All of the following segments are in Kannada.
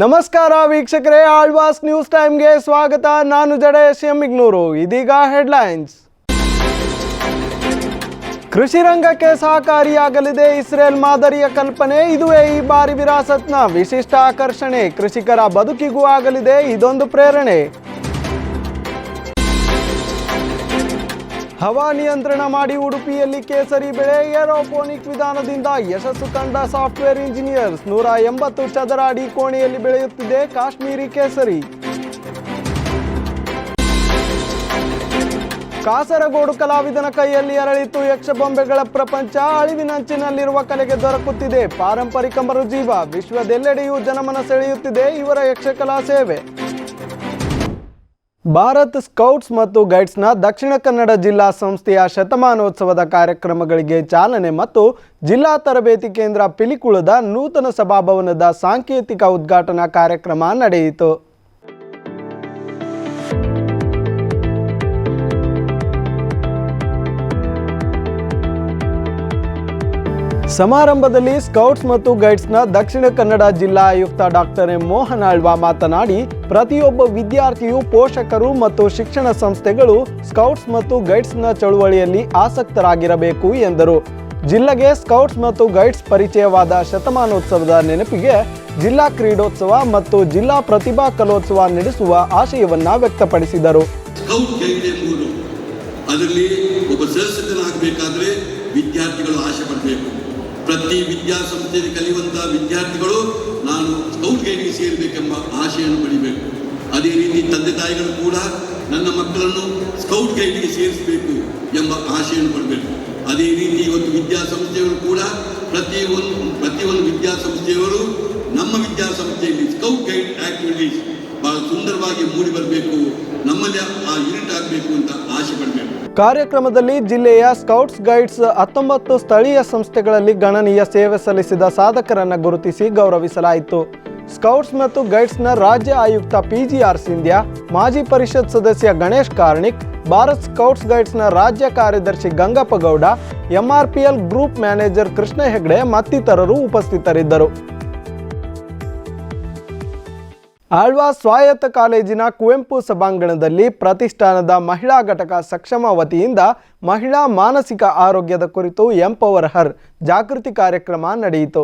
ನಮಸ್ಕಾರ ವೀಕ್ಷಕರೇ, ಆಳ್ವಾಸ್ ನ್ಯೂಸ್ ಟೈಮ್ಗೆ ಸ್ವಾಗತ. ನಾನು ಜಡೇಶ್ ಇಗ್ನೂರು ಇದೀಗ ಹೆಡ್ಲೈನ್ಸ್. ಕೃಷಿ ರಂಗಕ್ಕೆ ಸಹಕಾರಿಯಾಗಲಿದೆ ಇಸ್ರೇಲ್ ಮಾದರಿಯ ಕಲ್ಪನೆ. ಇದುವೇ ಈ ಬಾರಿ ವಿರಾಸತ್ನ ವಿಶಿಷ್ಟ ಆಕರ್ಷಣೆ ಕೃಷಿಕರ ಬದುಕಿಗೂ ಆಗಲಿದೆ ಇದೊಂದು ಪ್ರೇರಣೆ. ಹವಾ ನಿಯಂತ್ರಣ ಮಾಡಿ ಉಡುಪಿಯಲ್ಲಿ ಕೇಸರಿ ಬೆಳೆ ಏರೋಪೋನಿಕ್ ವಿಧಾನದಿಂದ ಯಶಸ್ಸು ಕಂಡ ಸಾಫ್ಟ್ವೇರ್ ಇಂಜಿನಿಯರ್ಸ್ ನೂರ ಎಂಬತ್ತು ಚದರ ಅಡಿ ಕೋಣೆಯಲ್ಲಿ ಬೆಳೆಯುತ್ತಿದೆ ಕಾಶ್ಮೀರಿ ಕೇಸರಿ. ಕಾಸರಗೋಡು ಕಲಾವಿದನ ಕೈಯಲ್ಲಿ ಅರಳಿತು ಯಕ್ಷಬೊಂಬೆಗಳ ಪ್ರಪಂಚ ಅಳಿವಿನಂಚಿನಲ್ಲಿರುವ ಕಲೆಗೆ ದೊರಕುತ್ತಿದೆ ಪಾರಂಪರಿಕ ಮರುಜೀವ, ವಿಶ್ವದೆಲ್ಲೆಡೆಯೂ ಜನಮನ ಸೆಳೆಯುತ್ತಿದೆ ಇವರ ಯಕ್ಷಕಲಾ ಸೇವೆ. ಭಾರತ್ ಸ್ಕೌಟ್ಸ್ ಮತ್ತು ಗೈಡ್ಸ್ನ ದಕ್ಷಿಣ ಕನ್ನಡ ಜಿಲ್ಲಾ ಸಂಸ್ಥೆಯ ಶತಮಾನೋತ್ಸವದ ಕಾರ್ಯಕ್ರಮಗಳಿಗೆ ಚಾಲನೆ ಮತ್ತು ಜಿಲ್ಲಾ ತರಬೇತಿ ಕೇಂದ್ರ ಪಿಲಿಕುಳದ ನೂತನ ಸಭಾಭವನದ ಸಾಂಕೇತಿಕ ಉದ್ಘಾಟನಾ ಕಾರ್ಯಕ್ರಮ ನಡೆಯಿತು. ಸಮಾರಂಭದಲ್ಲಿ ಸ್ಕೌಟ್ಸ್ ಮತ್ತು ಗೈಡ್ಸ್ನ ದಕ್ಷಿಣ ಕನ್ನಡ ಜಿಲ್ಲಾ ಆಯುಕ್ತ ಡಾಕ್ಟರ್ ಎಂ ಮೋಹನ್ ಆಳ್ವಾ ಮಾತನಾಡಿ, ಪ್ರತಿಯೊಬ್ಬ ವಿದ್ಯಾರ್ಥಿಯು ಪೋಷಕರು ಮತ್ತು ಶಿಕ್ಷಣ ಸಂಸ್ಥೆಗಳು ಸ್ಕೌಟ್ಸ್ ಮತ್ತು ಗೈಡ್ಸ್ನ ಚಳುವಳಿಯಲ್ಲಿ ಆಸಕ್ತರಾಗಿರಬೇಕು ಎಂದರು. ಜಿಲ್ಲೆಗೆ ಸ್ಕೌಟ್ಸ್ ಮತ್ತು ಗೈಡ್ಸ್ ಪರಿಚಯವಾದ ಶತಮಾನೋತ್ಸವದ ನೆನಪಿಗೆ ಜಿಲ್ಲಾ ಕ್ರೀಡೋತ್ಸವ ಮತ್ತು ಜಿಲ್ಲಾ ಪ್ರತಿಭಾ ಕಲೋತ್ಸವ ನಡೆಸುವ ಆಶಯವನ್ನ ವ್ಯಕ್ತಪಡಿಸಿದರು. ಅದರಲ್ಲಿ ಒಬ್ಬ ಸದಸ್ಯನಾಗಬೇಕಾದ್ರೆ ವಿದ್ಯಾರ್ಥಿಗಳು ಆಸೆ ಪಡಬೇಕು. ಪ್ರತಿ ವಿದ್ಯಾಸಂಸ್ಥೆಯಲ್ಲಿ ಕಲಿಯುವಂತಹ ವಿದ್ಯಾರ್ಥಿಗಳು ನಾನು ಸ್ಕೌಟ್ ಗೈಡ್ಗೆ ಸೇರಬೇಕೆಂಬ ಆಶೆಯನ್ನು ಪಡಿಬೇಕು. ಅದೇ ರೀತಿ ತಂದೆ ತಾಯಿಗಳು ಕೂಡ ನನ್ನ ಮಕ್ಕಳನ್ನು ಸ್ಕೌಟ್ ಗೈಡ್ಗೆ ಸೇರಿಸಬೇಕು ಎಂಬ ಆಶೆಯನ್ನು ಪಡಬೇಕು. ಅದೇ ರೀತಿ ಇವತ್ತು ವಿದ್ಯಾಸಂಸ್ಥೆಗಳು ಕೂಡ ಪ್ರತಿಯೊಂದು ಪ್ರತಿಯೊಂದು ವಿದ್ಯಾಸಂಸ್ಥೆಯವರು ನಮ್ಮ ವಿದ್ಯಾಸಂಸ್ಥೆಯಲ್ಲಿ ಸ್ಕೌಟ್ ಗೈಡ್ ಆಕ್ಟಿವಿಟೀಸ್ ಬಹಳ ಸುಂದರವಾಗಿ ಮೂಡಿ ಬರಬೇಕು, ನಮ್ಮಲ್ಲಿ ಆ ಯೂನಿಟ್ ಆಗಬೇಕು ಅಂತ ಆಶೆ ಪಡಬೇಕು. ಕಾರ್ಯಕ್ರಮದಲ್ಲಿ ಜಿಲ್ಲೆಯ ಸ್ಕೌಟ್ಸ್ ಗೈಡ್ಸ್ ಹತ್ತೊಂಬತ್ತು ಸ್ಥಳೀಯ ಸಂಸ್ಥೆಗಳಲ್ಲಿ ಗಣನೀಯ ಸೇವೆ ಸಲ್ಲಿಸಿದ ಸಾಧಕರನ್ನ ಗುರುತಿಸಿ ಗೌರವಿಸಲಾಯಿತು. ಸ್ಕೌಟ್ಸ್ ಮತ್ತು ಗೈಡ್ಸ್ನ ರಾಜ್ಯ ಆಯುಕ್ತ ಪಿಜಿಆರ್ ಸಿಂಧ್ಯಾ, ಮಾಜಿ ಪರಿಷತ್ ಸದಸ್ಯ ಗಣೇಶ್ ಕಾರ್ಣಿಕ್, ಭಾರತ್ ಸ್ಕೌಟ್ಸ್ ಗೈಡ್ಸ್ನ ರಾಜ್ಯ ಕಾರ್ಯದರ್ಶಿ Gangappagowda MRPL group manager Krishna Hegde ಮತ್ತಿತರರು ಉಪಸ್ಥಿತರಿದ್ದರು. ಆಳ್ವಾ ಸ್ವಾಯತ್ತ ಕಾಲೇಜಿನ ಕುವೆಂಪು ಸಭಾಂಗಣದಲ್ಲಿ ಪ್ರತಿಷ್ಠಾನದ ಮಹಿಳಾ ಘಟಕ ಸಕ್ಷಮ ವತಿಯಿಂದ ಮಹಿಳಾ ಮಾನಸಿಕ ಆರೋಗ್ಯದ ಕುರಿತು ಎಂಪವರ್ ಹರ್ ಜಾಗೃತಿ ಕಾರ್ಯಕ್ರಮ ನಡೆಯಿತು.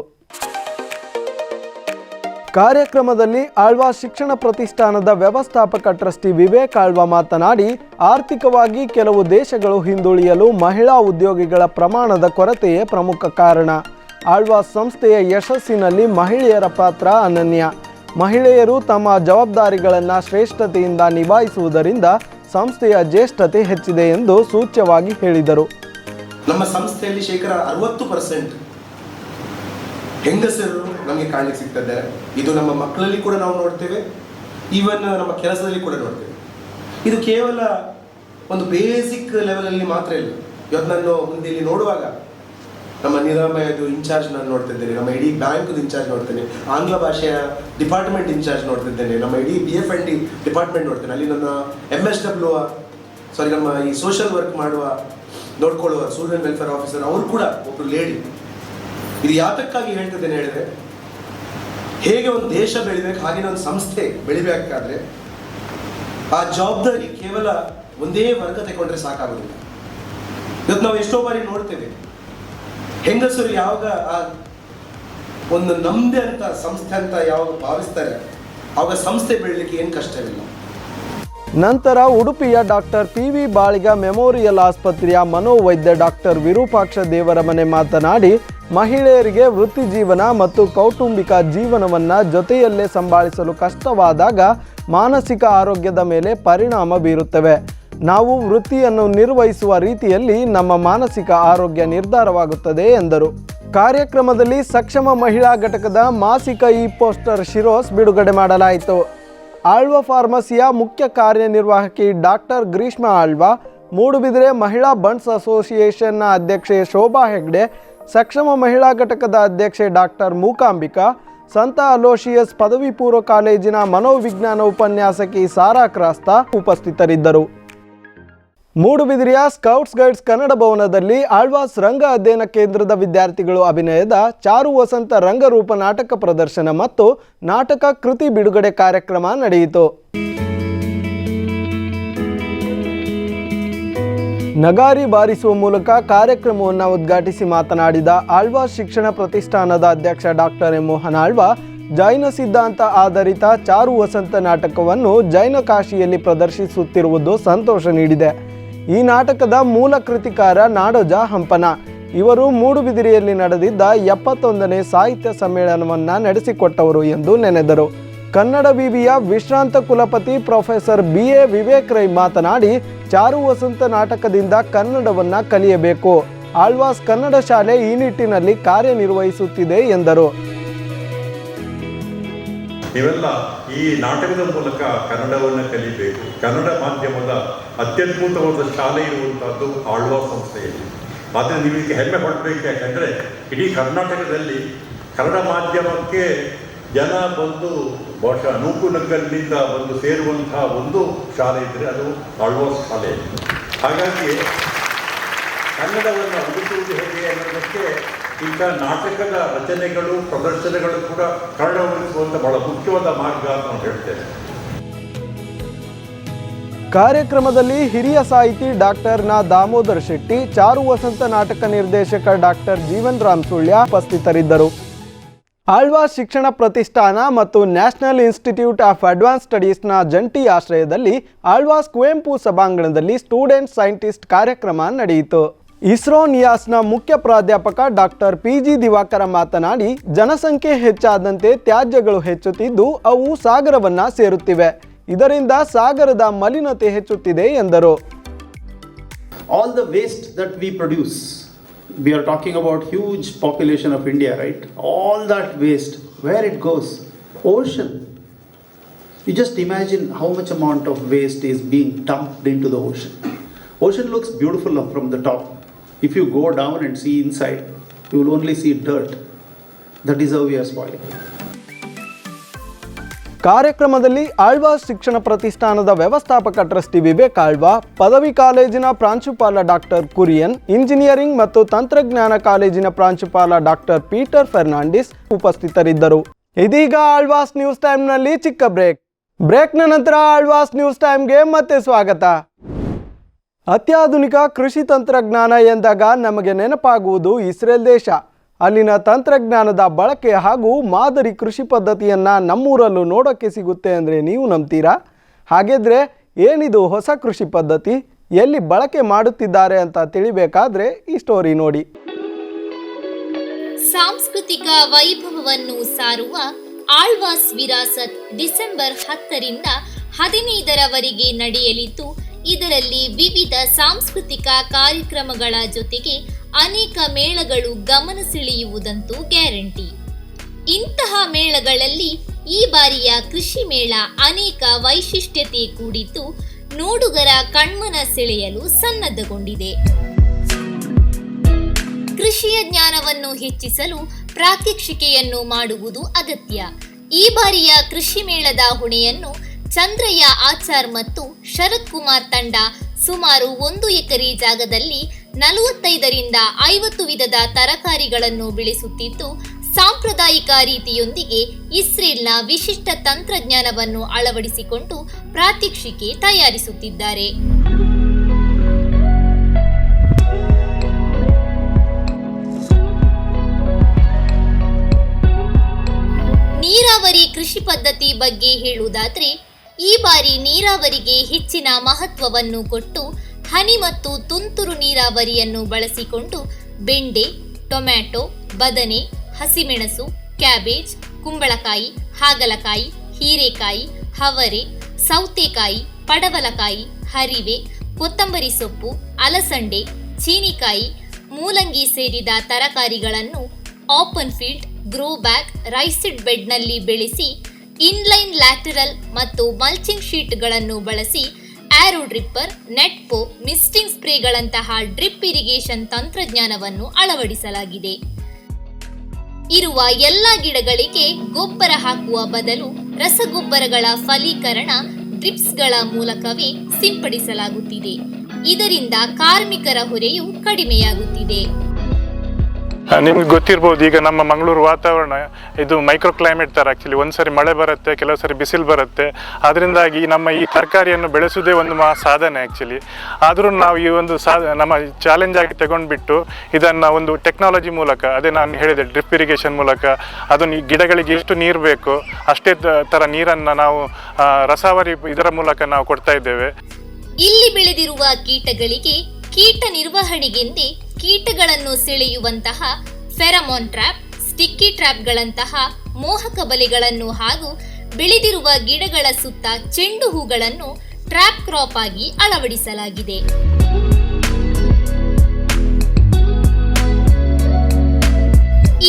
ಕಾರ್ಯಕ್ರಮದಲ್ಲಿ ಆಳ್ವಾ ಶಿಕ್ಷಣ ಪ್ರತಿಷ್ಠಾನದ ವ್ಯವಸ್ಥಾಪಕ ಟ್ರಸ್ಟಿ ವಿವೇಕ್ ಆಳ್ವಾ ಮಾತನಾಡಿ, ಆರ್ಥಿಕವಾಗಿ ಕೆಲವು ದೇಶಗಳು ಹಿಂದುಳಿಯಲು ಮಹಿಳಾ ಉದ್ಯೋಗಿಗಳ ಪ್ರಮಾಣದ ಕೊರತೆಯೇ ಪ್ರಮುಖ ಕಾರಣ. ಆಳ್ವಾ ಸಂಸ್ಥೆಯ ಯಶಸ್ಸಿನಲ್ಲಿ ಮಹಿಳೆಯರ ಪಾತ್ರ ಅನನ್ಯ. ಮಹಿಳೆಯರು ತಮ್ಮ ಜವಾಬ್ದಾರಿಗಳನ್ನು ಶ್ರೇಷ್ಠತೆಯಿಂದ ನಿಭಾಯಿಸುವುದರಿಂದ ಸಂಸ್ಥೆಯ ಜ್ಯೇಷ್ಠತೆ ಹೆಚ್ಚಿದೆ ಎಂದು ಸೂಚ್ಯವಾಗಿ ಹೇಳಿದರು. ನಮ್ಮ ಸಂಸ್ಥೆಯಲ್ಲಿ ಶೇಕಡ ಅರವತ್ತು ಪರ್ಸೆಂಟ್ ಹೆಂಗಸರು ನಮಗೆ ಕಾಣಲಿಕ್ಕೆ ಸಿಗ್ತದೆ. ಇದು ನಮ್ಮ ಮಕ್ಕಳಲ್ಲಿ ಕೂಡ ನಾವು ನೋಡ್ತೇವೆ. ಈವನ್ ನಮ್ಮ ಕೆಲಸದಲ್ಲಿ ಕೂಡ ನೋಡ್ತೇವೆ. ಇದು ಕೇವಲ ಒಂದು ಬೇಸಿಕ್ ಲೆವೆಲಲ್ಲಿ ಮಾತ್ರ ಇಲ್ಲ. ಇವತ್ತು ನಾನು ಮುಂದೆ ಇಲ್ಲಿ ನೋಡುವಾಗ ನಮ್ಮ ನಿರಾಮಯದು ಇನ್ಚಾರ್ಜ್ ನಾನು ನೋಡ್ತಿದ್ದೇನೆ ನಮ್ಮ ಇಡೀ ಬ್ಯಾಂಕ್ದು ಇನ್ಚಾರ್ಜ್ ನೋಡ್ತೇನೆ. ಆಂಗ್ಲ ಭಾಷೆಯ ಡಿಪಾರ್ಟ್ಮೆಂಟ್ ಇನ್ಚಾರ್ಜ್ ನೋಡ್ತಿದ್ದೇನೆ ನಮ್ಮ ಇಡೀ B F N D department ನೋಡ್ತೇನೆ. ಅಲ್ಲಿ ನನ್ನ ಎಂ ಎಸ್ ಡಬ್ಲ್ಯೂ ಸಾರಿ ನಮ್ಮ ಈ ಸೋಷಿಯಲ್ ವರ್ಕ್ ಮಾಡುವ, ನೋಡ್ಕೊಳ್ಳುವ ಸೋಷಿಯಲ್ ವೆಲ್ಫೇರ್ ಆಫೀಸರ್ ಅವರು ಕೂಡ ಒಬ್ಬರು ಲೇಡಿ ಇದು ಯಾತಕ್ಕಾಗಿ ಹೇಳ್ತಿದ್ದೇನೆ ಹೇಳಿದ್ರೆ, ಹೇಗೆ ಒಂದು ದೇಶ ಬೆಳಿಬೇಕು ಹಾಗೆ ಒಂದು ಸಂಸ್ಥೆ ಬೆಳಿಬೇಕಾದ್ರೆ, ಆ ಜವಾಬ್ದಾರಿ ಕೇವಲ ಒಂದೇ ವರ್ಗ ತಗೊಂಡ್ರೆ ಸಾಕಾಗೋದಿಲ್ಲ. ಇವತ್ತು ನಾವು ಎಷ್ಟೋ ಬಾರಿ ನೋಡ್ತೇವೆ ಹೆಂಗಸರು ಯಾವಾಗ ಆ ಒಂದು ನಮ್ದೆ ಅಂತ ಸಂಸ್ಥೆ ಅಂತ ಯಾವಾಗ ಭಾವಿಸ್ತಾರೆ, ಆವಾಗ ಸಂಸ್ಥೆ ಬೆಳಿಲಿಕ್ಕೆ ಏನು ಕಷ್ಟವಿಲ್ಲ. ನಂತರ ಉಡುಪಿಯ doctor P V Baliga memorial ಆಸ್ಪತ್ರೆಯ ಮನೋವೈದ್ಯ ಡಾಕ್ಟರ್ ವಿರೂಪಾಕ್ಷ ದೇವರಮನೆ ಮಾತನಾಡಿ, ಮಹಿಳೆಯರಿಗೆ ವೃತ್ತಿ ಜೀವನ ಮತ್ತು ಕೌಟುಂಬಿಕ ಜೀವನವನ್ನು ಜೊತೆಯಲ್ಲೇ ಸಂಭಾಳಿಸಲು ಕಷ್ಟವಾದಾಗ ಮಾನಸಿಕ ಆರೋಗ್ಯದ ಮೇಲೆ ಪರಿಣಾಮ ಬೀರುತ್ತವೆ. ನಾವು ವೃತ್ತಿಯನ್ನು ನಿರ್ವಹಿಸುವ ರೀತಿಯಲ್ಲಿ ನಮ್ಮ ಮಾನಸಿಕ ಆರೋಗ್ಯ ನಿರ್ಧಾರವಾಗುತ್ತದೆ ಎಂದರು. ಕಾರ್ಯಕ್ರಮದಲ್ಲಿ ಸಕ್ಷಮ ಮಹಿಳಾ ಘಟಕದ ಮಾಸಿಕ ಇ ಪೋಸ್ಟರ್ ಶಿರೋಸ್ ಬಿಡುಗಡೆ ಮಾಡಲಾಯಿತು. ಆಳ್ವ ಫಾರ್ಮಸಿಯ ಮುಖ್ಯ ಕಾರ್ಯನಿರ್ವಾಹಕಿ ಡಾಕ್ಟರ್ ಗ್ರೀಷ್ಮ ಆಳ್ವ, ಮೂಡುಬಿದಿರೆ ಮಹಿಳಾ ಬಂಡ್ಸ್ ಅಸೋಸಿಯೇಷನ್ನ ಅಧ್ಯಕ್ಷೆ ಶೋಭಾ ಹೆಗ್ಡೆ, ಸಕ್ಷಮ ಮಹಿಳಾ ಘಟಕದ ಅಧ್ಯಕ್ಷೆ ಡಾಕ್ಟರ್ ಮೂಕಾಂಬಿಕಾ, ಸಂತ ಅಲೋಶಿಯಸ್ ಪದವಿ ಪೂರ್ವ ಕಾಲೇಜಿನ ಮನೋವಿಜ್ಞಾನ ಉಪನ್ಯಾಸಕಿ ಸಾರಾ ಕ್ರಾಸ್ತಾ ಉಪಸ್ಥಿತರಿದ್ದರು. ಮೂಡುಬಿದಿರೆಯ ಸ್ಕೌಟ್ಸ್ ಗೈಡ್ಸ್ ಕನ್ನಡ ಭವನದಲ್ಲಿ ಆಳ್ವಾಸ್ ರಂಗ ಅಧ್ಯಯನ ಕೇಂದ್ರದ ವಿದ್ಯಾರ್ಥಿಗಳು ಅಭಿನಯದ ಚಾರು ವಸಂತ ರಂಗರೂಪ ನಾಟಕ ಪ್ರದರ್ಶನ ಮತ್ತು ನಾಟಕ ಕೃತಿ ಬಿಡುಗಡೆ ಕಾರ್ಯಕ್ರಮ ನಡೆಯಿತು. ನಗಾರಿ ಬಾರಿಸುವ ಮೂಲಕ ಕಾರ್ಯಕ್ರಮವನ್ನು ಉದ್ಘಾಟಿಸಿ ಮಾತನಾಡಿದ ಆಳ್ವಾಸ್ ಶಿಕ್ಷಣ ಪ್ರತಿಷ್ಠಾನದ ಅಧ್ಯಕ್ಷ ಡಾಕ್ಟರ್ ಎಂ ಮೋಹನ್ ಆಳ್ವಾ, ಜೈನ ಸಿದ್ಧಾಂತ ಆಧಾರಿತ ಚಾರು ವಸಂತ ನಾಟಕವನ್ನು ಜೈನ ಕಾಶಿಯಲ್ಲಿ ಪ್ರದರ್ಶಿಸುತ್ತಿರುವುದು ಸಂತೋಷ ನೀಡಿದೆ. ಈ ನಾಟಕದ ಮೂಲ ಕೃತಿಕಾರ ನಾಡೋಜ ಹಂಪನ. ಇವರು ಮೂಡುಬಿದಿರೆಯಲ್ಲಿ ನಡೆದಿದ್ದ ಎಪ್ಪತ್ತೊಂದನೇ ಸಾಹಿತ್ಯ ಸಮ್ಮೇಳನವನ್ನು ನಡೆಸಿಕೊಟ್ಟವರು ಎಂದು ನೆನೆದರು. ಕನ್ನಡ ವಿವಿಯ ವಿಶ್ರಾಂತ ಕುಲಪತಿ professor B A Vivek Rai ಮಾತನಾಡಿ, ಚಾರು ವಸಂತ ನಾಟಕದಿಂದ ಕನ್ನಡವನ್ನ ಕಲಿಯಬೇಕು. ಆಳ್ವಾಸ್ ಕನ್ನಡ ಶಾಲೆ ಈ ನಿಟ್ಟಿನಲ್ಲಿ ಕಾರ್ಯನಿರ್ವಹಿಸುತ್ತಿದೆ ಎಂದರು. ಈ ನಾಟಕದ ಮೂಲಕ ಕನ್ನಡವನ್ನು ಕಲಿಬೇಕು. ಕನ್ನಡ ಮಾಧ್ಯಮದ ಅತ್ಯದ್ಭುತವಾದ ಶಾಲೆ ಇರುವಂತಹದ್ದು ಆಳ್ವಾ ಸಂಸ್ಥೆಯಲ್ಲಿ. ಆದರೆ ನೀವು ಇದಕ್ಕೆ ಹೆಮ್ಮೆ ಪಡಬೇಕು ಯಾಕಂದರೆ ಇಡೀ ಕರ್ನಾಟಕದಲ್ಲಿ ಕನ್ನಡ ಮಾಧ್ಯಮಕ್ಕೆ ಜನ ಬಂದು ಬಹುಶಃ ನೂಕುನುಗ್ಗಲಿನಿಂದ ಬಂದು ಸೇರುವಂತಹ ಒಂದು ಶಾಲೆ ಇದ್ದರೆ ಅದು ಆಳ್ವಾಸ್ ಶಾಲೆ. ಹಾಗಾಗಿ ಕನ್ನಡವನ್ನು ಉಳಿಸುವುದು ಹೇಗೆ ಅನ್ನೋದಕ್ಕೆ ಇಂಥ ನಾಟಕದ ರಚನೆಗಳು, ಪ್ರದರ್ಶನಗಳು ಕೂಡ ಕನ್ನಡ ಉಳಿಸುವಂಥ ಬಹಳ ಮುಖ್ಯವಾದ ಮಾರ್ಗ ಅಂತ ನಾವು ಹೇಳ್ತೇನೆ. ಕಾರ್ಯಕ್ರಮದಲ್ಲಿ ಹಿರಿಯ ಸಾಹಿತಿ ಡಾಕ್ಟರ್ ನಾ ದಾಮೋದರ್ ಶೆಟ್ಟಿ, ಚಾರು ವಸಂತ ನಾಟಕ ನಿರ್ದೇಶಕ ಡಾಕ್ಟರ್ ಜೀವನ್ ರಾಮ್ ಸುಳ್ಯ ಉಪಸ್ಥಿತರಿದ್ದರು. ಆಳ್ವಾ ಶಿಕ್ಷಣ ಪ್ರತಿಷ್ಠಾನ ಮತ್ತು ನ್ಯಾಷನಲ್ ಇನ್ಸ್ಟಿಟ್ಯೂಟ್ ಆಫ್ ಅಡ್ವಾನ್ಸ್ ಸ್ಟಡೀಸ್ನ ಜಂಟಿ ಆಶ್ರಯದಲ್ಲಿ ಆಳ್ವಾಸ್ ಕುವೆಂಪು ಸಭಾಂಗಣದಲ್ಲಿ ಸ್ಟೂಡೆಂಟ್ ಸೈಂಟಿಸ್ಟ್ ಕಾರ್ಯಕ್ರಮ ನಡೆಯಿತು. ಇಸ್ರೋ ನಿಯಾಸ್ನ ಮುಖ್ಯ ಪ್ರಾಧ್ಯಾಪಕ ಡಾಕ್ಟರ್ ಪಿ ಜಿ ದಿವಾಕರ ಮಾತನಾಡಿ, ಜನಸಂಖ್ಯೆ ಹೆಚ್ಚಾದಂತೆ ತ್ಯಾಜ್ಯಗಳು ಹೆಚ್ಚುತ್ತಿದ್ದು, ಅವು ಸಾಗರವನ್ನ ಸೇರುತ್ತಿವೆ. ಇದರಿಂದ ಸಾಗರದ ಮಲಿನತೆ ಹೆಚ್ಚುತ್ತಿದೆ ಎಂದರು. All the waste that we produce we are talking about huge huge of India right all that waste waste it goes ocean ocean. Just imagine how much amount of waste is is being into the ocean ocean looks beautiful from the top. If you go down and see inside, you will only see dirt. That is how we are spoiling. ಕಾರ್ಯಕ್ರಮದಲ್ಲಿ ಆಳ್ವಾಸ್ ಶಿಕ್ಷಣ ಪ್ರತಿಷ್ಠಾನದ ವ್ಯವಸ್ಥಾಪಕ ಟ್ರಸ್ಟಿ ವಿವೇಕ್ ಆಳ್ವಾ, ಪದವಿ ಕಾಲೇಜಿನ ಪ್ರಾಂಶುಪಾಲ ಡಾಕ್ಟರ್ ಕುರಿಯನ್, ಇಂಜಿನಿಯರಿಂಗ್ ಮತ್ತು ತಂತ್ರಜ್ಞಾನ ಕಾಲೇಜಿನ ಪ್ರಾಂಶುಪಾಲ ಡಾಕ್ಟರ್ ಪೀಟರ್ ಫೆರ್ನಾಂಡಿಸ್ ಉಪಸ್ಥಿತರಿದ್ದರು. ಇದೀಗ ಆಳ್ವಾಸ್ ನ್ಯೂಸ್ ಟೈಮ್ನಲ್ಲಿ ಚಿಕ್ಕ ಬ್ರೇಕ್. ಬ್ರೇಕ್ನ ನಂತರ ಆಳ್ವಾಸ್ ನ್ಯೂಸ್ ಟೈಮ್ಗೆ ಮತ್ತೆ ಸ್ವಾಗತ. ಅತ್ಯಾಧುನಿಕ ಕೃಷಿ ತಂತ್ರಜ್ಞಾನ ಎಂದಾಗ ನಮಗೆ ನೆನಪಾಗುವುದು ಇಸ್ರೇಲ್ ದೇಶ. ಅಲ್ಲಿನ ತಂತ್ರಜ್ಞಾನದ ಬಳಕೆ ಹಾಗೂ ಮಾದರಿ ಕೃಷಿ ಪದ್ಧತಿಯನ್ನು ನಮ್ಮೂರಲ್ಲೂ ನೋಡೋಕ್ಕೆ ಸಿಗುತ್ತೆ ಅಂದರೆ ನೀವು ನಂಬ್ತೀರಾ? ಹಾಗಿದ್ರೆ ಏನಿದು ಹೊಸ ಕೃಷಿ ಪದ್ಧತಿ? ಎಲ್ಲಿ ಬಳಕೆ ಮಾಡುತ್ತಿದ್ದಾರೆ ಅಂತ ತಿಳಿಬೇಕಾದ್ರೆ ಈ ಸ್ಟೋರಿ ನೋಡಿ. ಸಾಂಸ್ಕೃತಿಕ ವೈಭವವನ್ನು ಸಾರುವ ಆಳ್ವಾಸ್ ವಿರಾಸತ್ ಡಿಸೆಂಬರ್ ಹತ್ತರಿಂದ ಹದಿನೈದರವರೆಗೆ ನಡೆಯಲಿದ್ದು ಇದರಲ್ಲಿ ವಿವಿಧ ಸಾಂಸ್ಕೃತಿಕ ಕಾರ್ಯಕ್ರಮಗಳ ಜೊತೆಗೆ ಅನೇಕ ಮೇಳಗಳು ಗಮನ ಸೆಳೆಯುವುದಂತೂ ಗ್ಯಾರಂಟಿ. ಇಂತಹ ಮೇಳಗಳಲ್ಲಿ ಈ ಬಾರಿಯ ಕೃಷಿ ಮೇಳ ಅನೇಕ ವೈಶಿಷ್ಟ್ಯತೆ ಕೂಡಿದ್ದು ನೋಡುಗರ ಕಣ್ಮನ ಸೆಳೆಯಲು ಸನ್ನದ್ಧಗೊಂಡಿದೆ. ಕೃಷಿಯ ಜ್ಞಾನವನ್ನು ಹೆಚ್ಚಿಸಲು ಪ್ರಾತ್ಯಕ್ಷಿಕೆಯನ್ನು ಮಾಡುವುದು ಅಗತ್ಯ. ಈ ಬಾರಿಯ ಕೃಷಿ ಮೇಳದ ಹೊಣೆಯನ್ನು ಚಂದ್ರಯ್ಯ ಆಚಾರ್ ಮತ್ತು ಶರತ್ ಕುಮಾರ್ ತಂಡ ಸುಮಾರು ಒಂದು ಎಕರೆ ಜಾಗದಲ್ಲಿ ನಲವತ್ತೈದರಿಂದ ಐವತ್ತು ವಿಧದ ತರಕಾರಿಗಳನ್ನು ಬೆಳೆಸುತ್ತಿದ್ದು, ಸಾಂಪ್ರದಾಯಿಕ ರೀತಿಯೊಂದಿಗೆ ಇಸ್ರೇಲ್ನ ವಿಶಿಷ್ಟ ತಂತ್ರಜ್ಞಾನವನ್ನು ಅಳವಡಿಸಿಕೊಂಡು ಪ್ರಾತ್ಯಕ್ಷಿಕೆ ತಯಾರಿಸುತ್ತಿದ್ದಾರೆ. ನೀರಾವರಿ ಕೃಷಿ ಪದ್ಧತಿ ಬಗ್ಗೆ ಹೇಳುವುದಾದ್ರೆ ಈ ಬಾರಿ ನೀರಾವರಿಗೆ ಹೆಚ್ಚಿನ ಮಹತ್ವವನ್ನು ಕೊಟ್ಟು ಹನಿ ಮತ್ತು ತುಂತುರು ನೀರಾವರಿಯನ್ನು ಬಳಸಿಕೊಂಡು ಬೆಂಡೆ, ಟೊಮ್ಯಾಟೊ, ಬದನೆ, ಹಸಿಮೆಣಸು, ಕ್ಯಾಬೇಜ್, ಕುಂಬಳಕಾಯಿ, ಹಾಗಲಕಾಯಿ, ಹೀರೆಕಾಯಿ ಹವರೆ ಸೌತೆಕಾಯಿ, ಪಡವಲಕಾಯಿ, ಹರಿವೆ, ಕೊತ್ತಂಬರಿ ಸೊಪ್ಪು, ಅಲಸಂಡೆ, ಚೀನಿಕಾಯಿ, ಮೂಲಂಗಿ ಸೇರಿದ ತರಕಾರಿಗಳನ್ನು open field grow bag raised ಬೆಡ್ನಲ್ಲಿ ಬೆಳೆಸಿ ಇನ್ಲೈನ್ ಲ್ಯಾಟರಲ್ ಮತ್ತು ಮಲ್ಚಿಂಗ್ ಶೀಟ್ಗಳನ್ನು ಬಳಸಿ ಆರೋ ಡ್ರಿಪ್ಪರ್ ನೆಟ್ಪೋ ಮಿಸ್ಟಿಂಗ್ ಸ್ಪ್ರೇಗಳಂತಹ ಡ್ರಿಪ್ ಇರಿಗೇಷನ್ ತಂತ್ರಜ್ಞಾನವನ್ನು ಅಳವಡಿಸಲಾಗಿದೆ. ಇರುವ ಎಲ್ಲ ಗಿಡಗಳಿಗೆ ಗೊಬ್ಬರ ಹಾಕುವ ಬದಲು ರಸಗೊಬ್ಬರಗಳ ಫಲೀಕರಣ ಡ್ರಿಪ್ಸ್ಗಳ ಮೂಲಕವೇ ಸಿಂಪಡಿಸಲಾಗುತ್ತಿದೆ. ಇದರಿಂದ ಕಾರ್ಮಿಕರ ಹೊರೆಯು ಕಡಿಮೆಯಾಗುತ್ತಿದೆ. ನಿಮ್ಗೆ ಗೊತ್ತಿರ್ಬೋದು, ಈಗ ನಮ್ಮ ಮಂಗಳೂರು ವಾತಾವರಣ ಇದು ಮೈಕ್ರೋ ಕ್ಲೈಮೇಟ್ ಥರ ಆ್ಯಕ್ಚುಲಿ ಒಂದು ಸರಿ ಮಳೆ ಬರುತ್ತೆ, ಕೆಲವು ಸರಿ ಬಿಸಿಲು ಬರುತ್ತೆ. ಅದರಿಂದಾಗಿ ನಮ್ಮ ಈ ತರಕಾರಿಯನ್ನು ಬೆಳೆಸೋದೇ ಒಂದು ಮಹಾ ಸಾಧನೆ ಆ್ಯಕ್ಚುಲಿ ಆದರೂ ನಾವು ಈ ಒಂದು ಸಾಧ ನಮ್ಮ ಚಾಲೆಂಜ್ ಆಗಿ ತಗೊಂಡ್ಬಿಟ್ಟು ಇದನ್ನು ಒಂದು ಟೆಕ್ನಾಲಜಿ ಮೂಲಕ, ಅದೇ ನಾನು ಹೇಳಿದೆ ಡ್ರಿಪ್ ಇರಿಗೇಷನ್ ಮೂಲಕ, ಅದನ್ನು ಗಿಡಗಳಿಗೆ ಎಷ್ಟು ನೀರು ಬೇಕು, ಅಷ್ಟೇ ಥರ ನೀರನ್ನು ನಾವು ರಸಾವರಿ ಇದರ ಮೂಲಕ ನಾವು ಕೊಡ್ತಾ ಇದ್ದೇವೆ. ಇಲ್ಲಿ ಬೆಳೆದಿರುವ ಕೀಟಗಳಿಗೆ ಕೀಟ ನಿರ್ವಹಣೆಗೆಂದೇ ಕೀಟಗಳನ್ನು ಸೆಳೆಯುವಂತಹ ಫೆರಮೋನ್ ಟ್ರ್ಯಾಪ್, ಸ್ಟಿಕ್ಕಿ ಟ್ರ್ಯಾಪ್ಗಳಂತಹ ಮೋಹಕ ಬಲೆಗಳನ್ನು ಹಾಗೂ ಬೆಳೆದಿರುವ ಗಿಡಗಳ ಸುತ್ತ ಚೆಂಡು ಹೂಗಳನ್ನು ಟ್ರ್ಯಾಪ್ ಕ್ರಾಪ್ ಆಗಿ ಅಳವಡಿಸಲಾಗಿದೆ.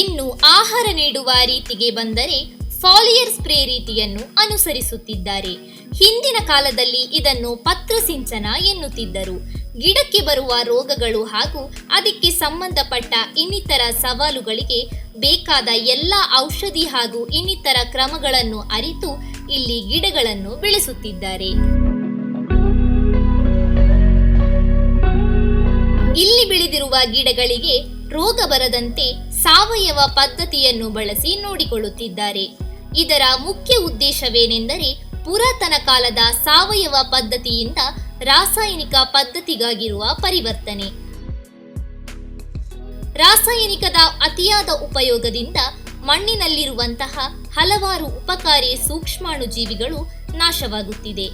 ಇನ್ನು ಆಹಾರ ನೀಡುವ ರೀತಿಗೆ ಬಂದರೆ ಫಾಲಿಯರ್ ಸ್ಪ್ರೇ ರೀತಿಯನ್ನು ಅನುಸರಿಸುತ್ತಿದ್ದಾರೆ. ಹಿಂದಿನ ಕಾಲದಲ್ಲಿ ಇದನ್ನು ಪತ್ರ ಸಿಂಚನ ಎನ್ನುತ್ತಿದ್ದರು. ಗಿಡಕ್ಕೆ ಬರುವ ರೋಗಗಳು ಹಾಗೂ ಅದಕ್ಕೆ ಸಂಬಂಧಪಟ್ಟ ಇನ್ನಿತರ ಸವಾಲುಗಳಿಗೆ ಬೇಕಾದ ಎಲ್ಲ ಔಷಧಿ ಹಾಗೂ ಇನ್ನಿತರ ಕ್ರಮಗಳನ್ನು ಅರಿತು ಇಲ್ಲಿ ಗಿಡಗಳನ್ನು ಬೆಳೆಸುತ್ತಿದ್ದಾರೆ. ಇಲ್ಲಿ ಬೆಳೆದಿರುವ ಗಿಡಗಳಿಗೆ ರೋಗ ಬರದಂತೆ ಸಾವಯವ ಪದ್ಧತಿಯನ್ನು ಬಳಸಿ ನೋಡಿಕೊಳ್ಳುತ್ತಿದ್ದಾರೆ. ಇದರ ಮುಖ್ಯ ಉದ್ದೇಶವೇನೆಂದರೆ ಪುರಾತನ ಕಾಲದ ಸಾವಯವ ಪದ್ಧತಿಯಿಂದ ರಾಸಾಯನಿಕ ಪದ್ಧತಿಗಾಗಿರುವ ಪರಿವರ್ತನೆ. ರಾಸಾಯನಿಕದ ಅತಿಯಾದ ಉಪಯೋಗದಿಂದ ಮಣ್ಣಿನಲ್ಲಿರುವಂತಹ ಹಲವಾರು ಉಪಕಾರಿ ಸೂಕ್ಷ್ಮಾಣು ಜೀವಿಗಳು ನಾಶವಾಗುತ್ತಿದೆ.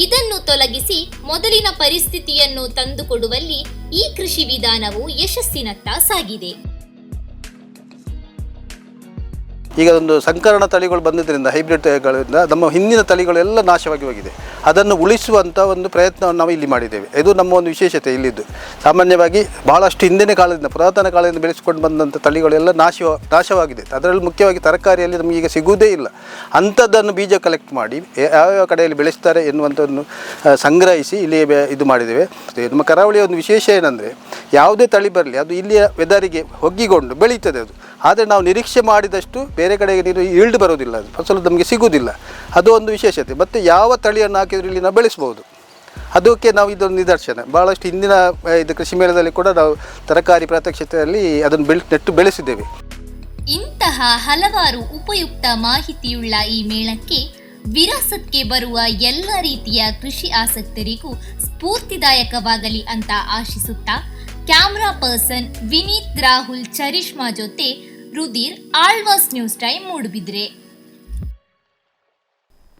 ಇದನ್ನು ತೊಲಗಿಸಿ ಮೊದಲಿನ ಪರಿಸ್ಥಿತಿಯನ್ನು ತಂದುಕೊಡುವಲ್ಲಿ ಈ ಕೃಷಿ ವಿಧಾನವು ಯಶಸ್ಸಿನತ್ತ ಸಾಗಿದೆ. ಈಗ ಒಂದು ಸಂಕರಣ ತಳಿಗಳು ಬಂದಿದ್ದರಿಂದ ಹೈಬ್ರಿಡ್ ತಳಿಗಳಿಂದ ನಮ್ಮ ಹಿಂದಿನ ತಳಿಗಳೆಲ್ಲ ನಾಶವಾಗಿ ಹೋಗಿದೆ. ಅದನ್ನು ಉಳಿಸುವಂಥ ಒಂದು ಪ್ರಯತ್ನವನ್ನು ನಾವು ಇಲ್ಲಿ ಮಾಡಿದ್ದೇವೆ. ಇದು ನಮ್ಮ ಒಂದು ವಿಶೇಷತೆ ಇಲ್ಲಿದ್ದು. ಸಾಮಾನ್ಯವಾಗಿ ಬಹಳಷ್ಟು ಹಿಂದಿನ ಕಾಲದಿಂದ, ಪುರಾತನ ಕಾಲದಿಂದ ಬೆಳೆಸಿಕೊಂಡು ಬಂದಂಥ ತಳಿಗಳೆಲ್ಲ ನಾಶ ನಾಶವಾಗಿದೆ. ಅದರಲ್ಲಿ ಮುಖ್ಯವಾಗಿ ತರಕಾರಿಯಲ್ಲಿ ನಮಗೆ ಈಗ ಸಿಗುವುದೇ ಇಲ್ಲ. ಅಂಥದ್ದನ್ನು ಬೀಜ ಕಲೆಕ್ಟ್ ಮಾಡಿ ಯಾವ್ಯಾವ ಕಡೆಯಲ್ಲಿ ಬೆಳೆಸ್ತಾರೆ ಎನ್ನುವಂಥದ್ದನ್ನು ಸಂಗ್ರಹಿಸಿ ಇಲ್ಲಿ ಇದು ಮಾಡಿದ್ದೇವೆ. ನಮ್ಮ ಕರಾವಳಿಯ ಒಂದು ವಿಶೇಷ ಏನಂದರೆ, ಯಾವುದೇ ತಳಿ ಬರಲಿ, ಅದು ಇಲ್ಲಿಯ ವೆದರಿಗೆ ಹೊಗ್ಗಿಕೊಂಡು ಬೆಳೀತದೆ ಅದು. ಆದರೆ ನಾವು ನಿರೀಕ್ಷೆ ಮಾಡಿದಷ್ಟು ಬೇರೆ ಕಡೆಗೆ ನೀರು ಈಲ್ಡ್ ಬರೋದಿಲ್ಲ ಫಸಲು ನಮಗೆ ಸಿಗುವುದಿಲ್ಲ. ಅದು ಒಂದು ವಿಶೇಷತೆ. ಮತ್ತು ಯಾವ ತಳಿಯನ್ನು ಹಾಕಿದರೂ ಇಲ್ಲಿ ನಾವು ಬೆಳೆಸ್ಬೋದು. ಅದಕ್ಕೆ ನಾವು ಇದೊಂದು ನಿದರ್ಶನ. ಭಾಳಷ್ಟು ಹಿಂದಿನ ಇದು ಕೃಷಿ ಮೇಳದಲ್ಲಿ ಕೂಡ ನಾವು ತರಕಾರಿ ಪ್ರಾತ್ಯಕ್ಷತೆಯಲ್ಲಿ ಅದನ್ನು ಬೆಳೆ, ನೆಟ್ಟು ಬೆಳೆಸಿದ್ದೇವೆ. ಇಂತಹ ಹಲವಾರು ಉಪಯುಕ್ತ ಮಾಹಿತಿಯುಳ್ಳ ಈ ಮೇಳಕ್ಕೆ ವಿರಾಸತ್ಗೆ ಬರುವ ಎಲ್ಲ ರೀತಿಯ ಕೃಷಿ ಆಸಕ್ತರಿಗೂ ಸ್ಫೂರ್ತಿದಾಯಕವಾಗಲಿ ಅಂತ ಆಶಿಸುತ್ತಾ ಕ್ಯಾಮ್ರಾ ಪರ್ಸನ್ ವಿನೀತ್ ರಾಹುಲ್ ಚರಿಷ್ಮಾ ಜೊತೆ ರುದೀರ್ ಆಳ್ವಾಸ್ ನ್ಯೂಸ್ ಟೈಮ್ ಮೂಡುಬಿದ್ರೆ.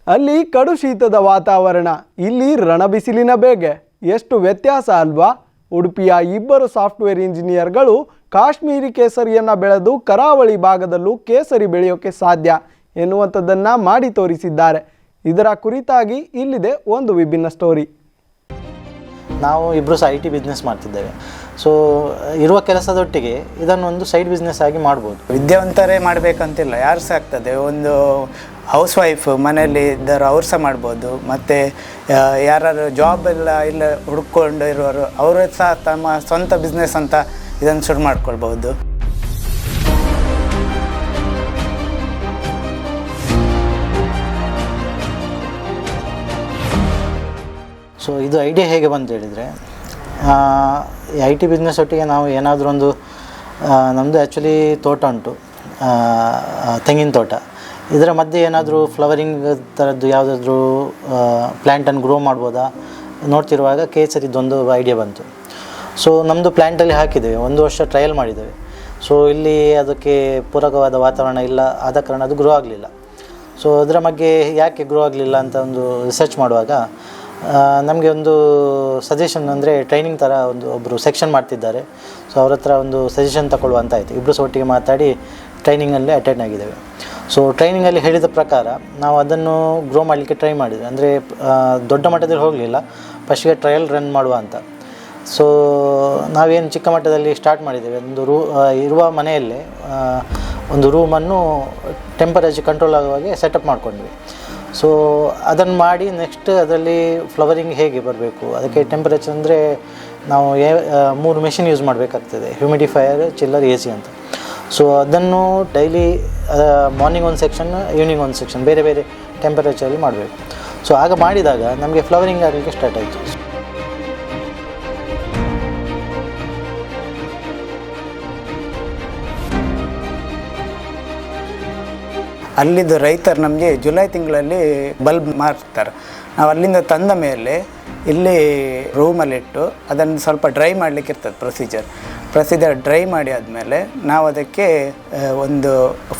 ಅಲ್ಲಿ ಕಡು ಶೀತದ ವಾತಾವರಣ, ಇಲ್ಲಿ ರಣಬಿಸಿಲಿನ ಬೇಗೆ. ಎಷ್ಟು ವ್ಯತ್ಯಾಸ ಅಲ್ವಾ? ಉಡುಪಿಯ ಇಬ್ಬರು ಸಾಫ್ಟ್ವೇರ್ ಇಂಜಿನಿಯರ್ಗಳು ಕಾಶ್ಮೀರಿ ಕೇಸರಿಯನ್ನು ಬೆಳೆದು ಕರಾವಳಿ ಭಾಗದಲ್ಲೂ ಕೇಸರಿ ಬೆಳೆಯೋಕೆ ಸಾಧ್ಯ ಎನ್ನುವಂಥದ್ದನ್ನು ಮಾಡಿ ತೋರಿಸಿದ್ದಾರೆ. ಇದರ ಕುರಿತಾಗಿ ಇಲ್ಲಿದೆ ಒಂದು ವಿಭಿನ್ನ ಸ್ಟೋರಿ ನಾವು ಇಬ್ಬರು ಸಹ ಐ ಟಿ ಬಿಸ್ನೆಸ್ ಮಾಡ್ತಿದ್ದೇವೆ. ಸೊ ಇರುವ ಕೆಲಸದೊಟ್ಟಿಗೆ ಇದನ್ನೊಂದು ಸೈಡ್ ಬಿಸ್ನೆಸ್ ಆಗಿ ಮಾಡ್ಬೋದು. ವಿದ್ಯಾವಂತರೇ ಮಾಡಬೇಕಂತಿಲ್ಲ, ಯಾರು ಸಹ ಆಗ್ತದೆ? ಒಂದು ಹೌಸ್ ವೈಫ್ ಮನೆಯಲ್ಲಿ ಇದ್ದರು ಅವ್ರು ಸಹ ಮಾಡ್ಬೋದು, ಮತ್ತು ಯಾರು ಜಾಬ್ ಎಲ್ಲ ಇಲ್ಲ ಹುಡ್ಕೊಂಡು ಇರೋರು, ಅವರು ಸಹ ತಮ್ಮ ಸ್ವಂತ ಬಿಸ್ನೆಸ್ ಅಂತ ಇದನ್ನು ಶುರು ಮಾಡ್ಕೊಳ್ಬೋದು ಸೊ ಇದು ಐಡಿಯಾ ಹೇಗೆ ಬಂತು ಹೇಳಿದರೆ ಐ ಟಿ ಬಿಸ್ನೆಸ್ ಒಟ್ಟಿಗೆ ನಾವು ಏನಾದರೂ ಒಂದು ನಮ್ಮದು ಆ್ಯಕ್ಚುಲಿ ತೋಟ ಉಂಟು. ತೆಂಗಿನ ತೋಟ. ಇದರ ಮಧ್ಯೆ ಏನಾದರೂ ಫ್ಲವರಿಂಗ್ ಥರದ್ದು ಯಾವುದಾದ್ರೂ ಪ್ಲ್ಯಾಂಟನ್ನು ಗ್ರೋ ಮಾಡ್ಬೋದಾ? ನೋಡ್ತಿರುವಾಗ ಕೇಸರಿದೊಂದು ಐಡಿಯಾ ಬಂತು. ಸೊ ನಮ್ಮದು ಪ್ಲ್ಯಾಂಟಲ್ಲಿ ಹಾಕಿದ್ದೇವೆ. ಒಂದು ವರ್ಷ ಟ್ರಯಲ್ ಮಾಡಿದ್ದೇವೆ. ಸೊ ಇಲ್ಲಿ ಅದಕ್ಕೆ ಪೂರಕವಾದ ವಾತಾವರಣ ಇಲ್ಲ. ಆದ ಕಾರಣ ಅದು ಗ್ರೋ ಆಗಲಿಲ್ಲ. ಸೊ ಅದರ ಬಗ್ಗೆ ಯಾಕೆ ಗ್ರೋ ಆಗಲಿಲ್ಲ ಅಂತ ಒಂದು ರಿಸರ್ಚ್ ಮಾಡುವಾಗ ನಮಗೆ ಒಂದು ಸಜೆಷನ್ ಅಂದರೆ ಟ್ರೈನಿಂಗ್ ಥರ ಒಂದು ಒಬ್ಬರು ಸೆಕ್ಷನ್ ಮಾಡ್ತಿದ್ದಾರೆ. ಸೊ ಅವ್ರ ಹತ್ರ ಒಂದು ಸಜೆಷನ್ ತಗೊಳ್ಳುವ ಅಂತ ಆಯಿತು. ಇಬ್ಬರು ಒಟ್ಟಿಗೆ ಮಾತಾಡಿ ಟ್ರೈನಿಂಗಲ್ಲಿ ಅಟೆಂಡ್ ಆಗಿದ್ದೇವೆ. ಸೊ ಟ್ರೈನಿಂಗಲ್ಲಿ ಹೇಳಿದ ಪ್ರಕಾರ ನಾವು ಅದನ್ನು ಗ್ರೋ ಮಾಡಲಿಕ್ಕೆ ಟ್ರೈ ಮಾಡಿದ್ವಿ. ಅಂದರೆ ದೊಡ್ಡ ಮಟ್ಟದಲ್ಲಿ ಹೋಗಲಿಲ್ಲ. ಫಸ್ಟಿಗೆ ಟ್ರಯಲ್ ರನ್ ಮಾಡುವ ಅಂತ. ಸೊ ನಾವೇನು ಚಿಕ್ಕ ಮಟ್ಟದಲ್ಲಿ ಸ್ಟಾರ್ಟ್ ಮಾಡಿದ್ದೇವೆ. ಒಂದು ರೂ ಇರುವ ಮನೆಯಲ್ಲೇ ಒಂದು ರೂಮನ್ನು ಟೆಂಪರೇಚರ್ ಕಂಟ್ರೋಲ್ ಆಗುವಾಗೆ ಸೆಟಪ್ ಮಾಡ್ಕೊಂಡ್ವಿ. ಸೊ ಅದನ್ನು ಮಾಡಿ ನೆಕ್ಸ್ಟ್ ಅದರಲ್ಲಿ ಫ್ಲವರಿಂಗ್ ಹೇಗೆ ಬರಬೇಕು? ಅದಕ್ಕೆ ಟೆಂಪರೇಚರ್ ಅಂದರೆ ನಾವು ಏ ಮೂರು ಮೆಷಿನ್ ಯೂಸ್ ಮಾಡಬೇಕಾಗ್ತದೆ. ಹ್ಯೂಮಿಡಿಫೈಯರ್ ಚಿಲ್ಲರ್ ಎ ಸಿ ಅಂತ. ಸೊ ಅದನ್ನು ಡೈಲಿ ಮಾರ್ನಿಂಗ್ ಒಂದು ಸೆಕ್ಷನ್ ಈವ್ನಿಂಗ್ ಒಂದು ಸೆಕ್ಷನ್ ಬೇರೆ ಬೇರೆ ಟೆಂಪರೇಚರಲ್ಲಿ ಮಾಡಬೇಕು. ಸೊ ಆಗ ಮಾಡಿದಾಗ ನಮಗೆ ಫ್ಲವರಿಂಗ್ ಆಗಲಿಕ್ಕೆ ಸ್ಟಾರ್ಟ್ ಆಯಿತು. ಅಲ್ಲಿದ್ದು ರೈತರು ನಮಗೆ ಜುಲೈ ತಿಂಗಳಲ್ಲಿ ಬಲ್ಬ್ ಮಾರ್ತಾರೆ ನಾವು ಅಲ್ಲಿಂದ ತಂದ ಮೇಲೆ ಇಲ್ಲಿ ರೂಮಲ್ಲಿಟ್ಟು ಅದನ್ನು ಸ್ವಲ್ಪ ಡ್ರೈ ಮಾಡಲಿಕ್ಕೆ ಇರ್ತದೆ ಪ್ರೊಸೀಜರ್. ಪ್ರೊಸೀಜರ್ ಡ್ರೈ ಮಾಡಿ ಆದಮೇಲೆ ನಾವು ಅದಕ್ಕೆ ಒಂದು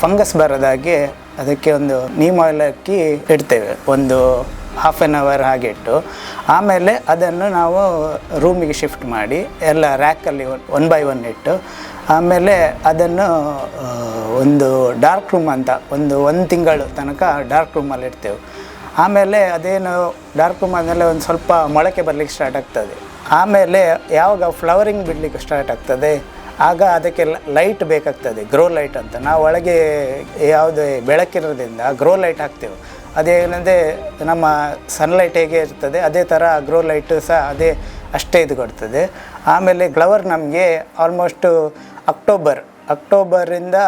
ಫಂಗಸ್ ಬರೋದಾಗೆ ಅದಕ್ಕೆ ಒಂದು ನೀಮ್ ಆಯಿಲ್ ಹಾಕಿ ಇಡ್ತೇವೆ. ಒಂದು ಹಾಫ್ ಆನ್ ಅವರ್ ಹಾಗೆ ಇಟ್ಟು. ಆಮೇಲೆ ಅದನ್ನು ನಾವು ರೂಮಿಗೆ ಶಿಫ್ಟ್ ಮಾಡಿ ಎಲ್ಲ ರ್ಯಾಕಲ್ಲಿ ಒನ್ ಬೈ ಒನ್ ಇಟ್ಟು, ಆಮೇಲೆ ಅದನ್ನು ಒಂದು ಡಾರ್ಕ್ ರೂಮ್ ಅಂತ, ಒಂದು ಒಂದು ತಿಂಗಳು ತನಕ ಡಾರ್ಕ್ ರೂಮಲ್ಲಿ ಇಡ್ತೇವೆ ಆಮೇಲೆ ಅದೇನು ಡಾರ್ಕ್ ರೂಮ್ ಆದಮೇಲೆ ಒಂದು ಸ್ವಲ್ಪ ಮೊಳಕೆ ಬರಲಿಕ್ಕೆ ಸ್ಟಾರ್ಟ್ ಆಗ್ತದೆ. ಆಮೇಲೆ ಯಾವಾಗ ಫ್ಲವರಿಂಗ್ ಬಿಡಲಿಕ್ಕೆ ಸ್ಟಾರ್ಟ್ ಆಗ್ತದೆ, ಆಗ ಅದಕ್ಕೆ ಲೈಟ್ ಬೇಕಾಗ್ತದೆ ಗ್ರೋ ಲೈಟ್ ಅಂತ. ನಾವು ಒಳಗೆ ಯಾವುದೇ ಬೆಳಕಿರೋದ್ರಿಂದ ಗ್ರೋ ಲೈಟ್ ಹಾಕ್ತೇವೆ. ಅದೇನಂದರೆ ನಮ್ಮ ಸನ್ಲೈಟ್ ಹೇಗೆ ಇರ್ತದೆ, ಅದೇ ಥರ ಗ್ರೋ ಲೈಟು ಸಹ ಅದೇ ಅಷ್ಟೇ ಇದು ಕೊಡ್ತದೆ. ಆಮೇಲೆ ಗ್ಲವರ್ ನಮಗೆ ಆಲ್ಮೋಸ್ಟು ಅಕ್ಟೋಬರ್ ಅಕ್ಟೋಬರಿಂದ